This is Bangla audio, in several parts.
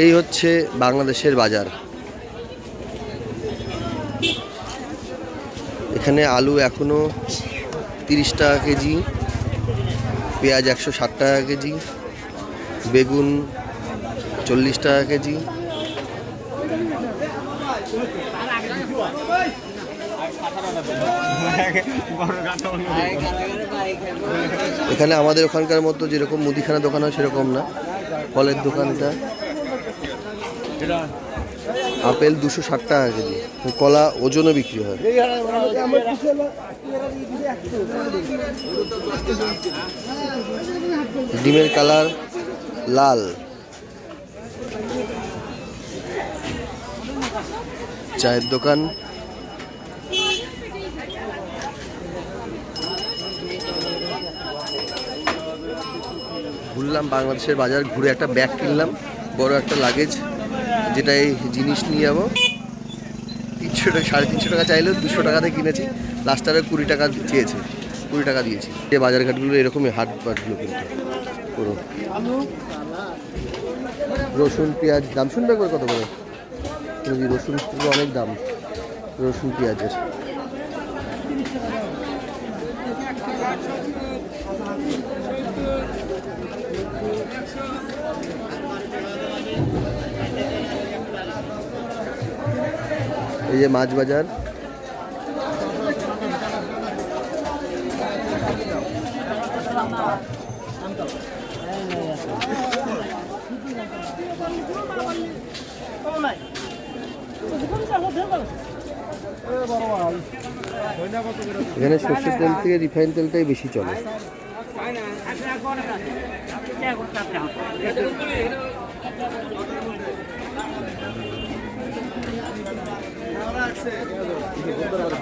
এই হচ্ছে বাংলাদেশের বাজার। এখানে আলু এখনও তিরিশ টাকা কেজি, পেঁয়াজ একশো ষাট টাকা কেজি, বেগুন চল্লিশ টাকা কেজি। এখানে আমাদের ওখানকার মতো যেরকম মুদিখানা দোকান হয় সেরকম না, ফলের দোকানটা। আপেল দুশো ষাট টাকা কেজি। কলা ওজনও বিক্রি হয়। ডিমের কালার লাল। চায়ের দোকান। ঘুরলাম, বাংলাদেশের বাজার ঘুরে একটা ব্যাগ কিনলাম, বড় একটা লাগেজ যেটা এই জিনিস নিয়ে যাব। তিনশো টাকা, সাড়ে তিনশো টাকা চাইলেও দুশো টাকাতে কিনেছি। লাস্টারে কুড়ি টাকা চেয়েছে, কুড়ি টাকা দিয়েছি। যে বাজার ঘাটগুলো এরকমই হাট বাটগুলো কিন্তু। পুরো। রসুন, পেঁয়াজ, দাম শুনবে করে কত করে? রসুন অনেক দাম। রসুন, পেঁয়াজের। এই যে মাছ বাজার। এখানে সর্ষের তেল থেকে রিফাইন তেলটাই বেশি চলে।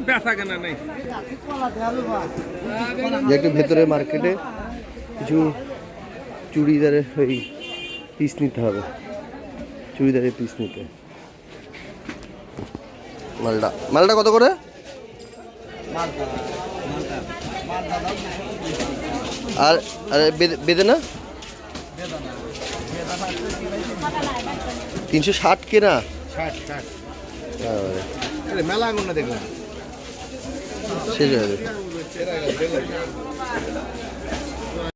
ব্যথা কেনা নেই। একটু ভেতরে মার্কেটে কিছু চুড়িদারের ওই পিস নিতে হবে। চুড়িদারের পিস নিতে। মালটা। মালটা কত করে? আর আর বেদে- বেদেনা? তিনশো ষাট কেনা? ষাট ষাট। মেলা আঙুন না দেখলাম।